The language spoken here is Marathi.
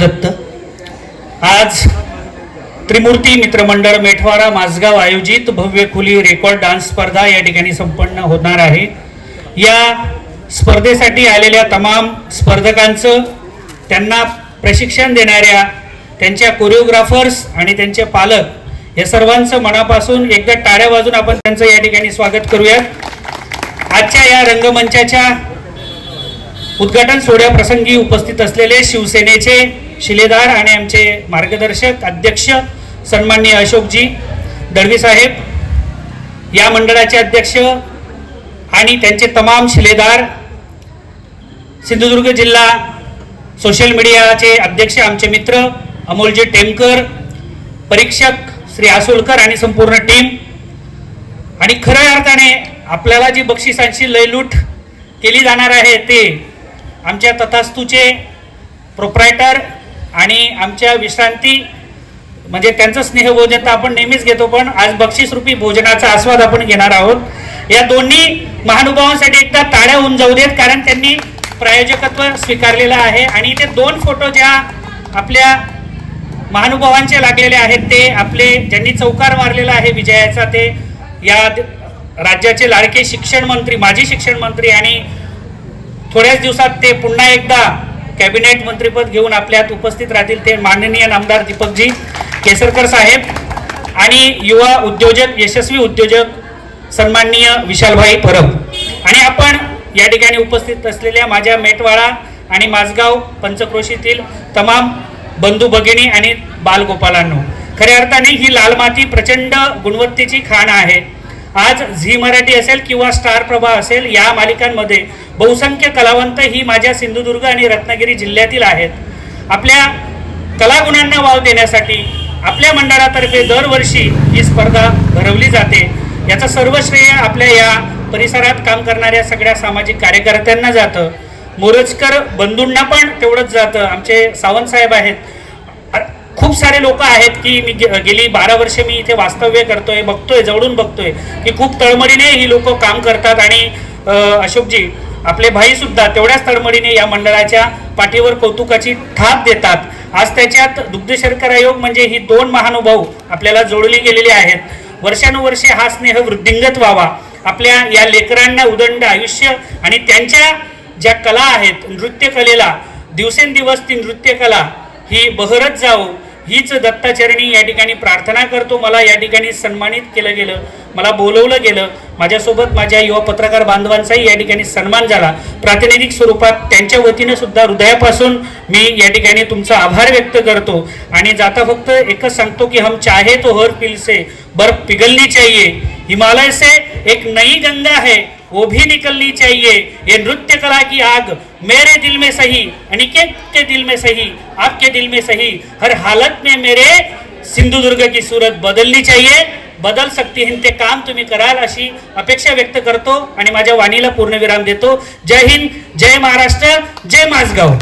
दत्त आज त्रिमूर्ती मित्रमंडळ मेठवाडा माझगाव आयोजित भव्य खुली रेकॉर्ड डान्स स्पर्धा या ठिकाणी संपन्न होणार आहे. या स्पर्धेसाठी आलेल्या तमाम स्पर्धकांचं त्यांना प्रशिक्षण देणाऱ्या त्यांच्या कोरिओग्राफर्स आणि त्यांचे पालक या सर्वांचं मनापासून एकदा टाळ्या वाजून आपण त्यांचं या ठिकाणी स्वागत करूयात. आजच्या या रंगमंचाच्या उद्घाटन सोहळ्याप्रसंगी उपस्थित असलेले शिवसेनेचे शिलेदार आणि आमचे मार्गदर्शक अध्यक्ष सन्माननीय अशोकजी दळवी साहेब या मंडळाचे अध्यक्ष आणि त्यांचे तमाम शिलेदार सिंधुदुर्ग जिल्हा सोशल मीडियाचे अध्यक्ष आमचे मित्र अमोलजी टेमकर परीक्षक श्री आसोलकर आणि संपूर्ण टीम. आणि खऱ्या अर्थाने आपल्याला जी बक्षिसांची लयलूट केली जाणार आहे ते आमच्या तथास्तूचे प्रोप्रायटर आणि आमच्या विश्रांती म्हणजे त्यांचं स्नेहभोजन तर आपण नेहमीच घेतो पण आज बक्षीसरूपी भोजनाचा आस्वाद आपण घेणार आहोत. या दोन्ही महानुभावांसाठी एकदा ताळ्या होऊन जाऊ देत कारण त्यांनी प्रायोजकत्व स्वीकारलेलं आहे. आणि ते दोन फोटो ज्या आपल्या महानुभावांचे लागलेले आहेत ते आपले ज्यांनी चौकार मारलेला आहे विजयाचा ते या राज्याचे लाडके शिक्षण मंत्री माजी शिक्षण मंत्री आणि थोड्याच दिवसात ते पुन्हा एकदा कॅबिनेट मंत्रीपद घेऊन आपल्यात उपस्थित राहतील ते माननीय नामदार दीपकजी केसरकर साहेब आणि युवा उद्योजक यशस्वी उद्योजक सन्माननीय विशालभाई परब. आणि आपण या ठिकाणी उपस्थित असलेल्या माझ्या मेटवाळा आणि माझगाव पंचक्रोशीतील तमाम बंधू भगिनी आणि बालगोपालांनो खऱ्या अर्थाने ही लाल माती प्रचंड गुणवत्तेची खाण आहे. आज झी मराठी असेल किंवा स्टार प्रभा असेल या मालिकांमध्ये बहुसंख्य कलावंत ही माझ्या सिंधुदुर्ग आणि रत्नागिरी जिल्ह्यातील आहेत. आपल्या कलागुणांना वाव देण्यासाठी आपल्या मंडळातर्फे दरवर्षी ही स्पर्धा भरवली जाते. याचं सर्व श्रेय आपल्या या परिसरात काम करणाऱ्या सगळ्या सामाजिक कार्यकर्त्यांना जातं. मोरजकर बंधूंना पण तेवढंच जातं. आमचे सावंत साहेब आहेत. खूप सारे लोक आहेत की मी गे- गेली बारा वर्षे मी इथे वास्तव्य करतोय बघतोय जवळून बघतोय की खूप तळमळीने ही लोक काम करतात आणि अशोकजी आपले भाई सुद्धा तेवढ्याच तळमळीने या मंडळाच्या पाठीवर कौतुकाची थाप देतात. आज त्याच्यात दुग्ध शर्करा योग म्हणजे ही दोन महानुभाव आपल्याला जोडली गेलेली आहेत. वर्षानुवर्षे हा स्नेह वृद्धिंगत व्हावा. आपल्या या लेकरांना उदंड आयुष्य आणि त्यांच्या ज्या कला आहेत नृत्यकलेला दिवसेंदिवस ती नृत्यकला ही बहरत जावं. हीच दत्ताचरणी या ठिकाणी प्रार्थना करतो. मला या ठिकाणी सन्मानित केलं गेलं. मला बोलवलं गेलं. माझ्यासोबत माझ्या युवा पत्रकार बांधवांचाही या ठिकाणी सन्मान झाला. प्रातिनिधिक स्वरूपात त्यांच्या वतीनं सुद्धा हृदयापासून मी या ठिकाणी तुमचा आभार व्यक्त करतो. आणि जाता फक्त एकच सांगतो की हम चाहे तो हर पिल से बर्फ पिघलनी चाहिए. हिमालय से एक नई गंगा है. वो भी निकलनी चाहिए। ये नृत्य कला की आग मेरे दिल में सही अनिकेत के दिल में सही आपके दिल में सही हर हालत में मेरे सिंधुदुर्ग की सूरत बदलनी चाहिए। बदल सकती हिंद ते काम तुम्ही कराल अशी अपेक्षा व्यक्त करतो आणि माझ्या वाणीला पूर्णविराम देतो। जय हिंद जय महाराष्ट्र जय माझगाव।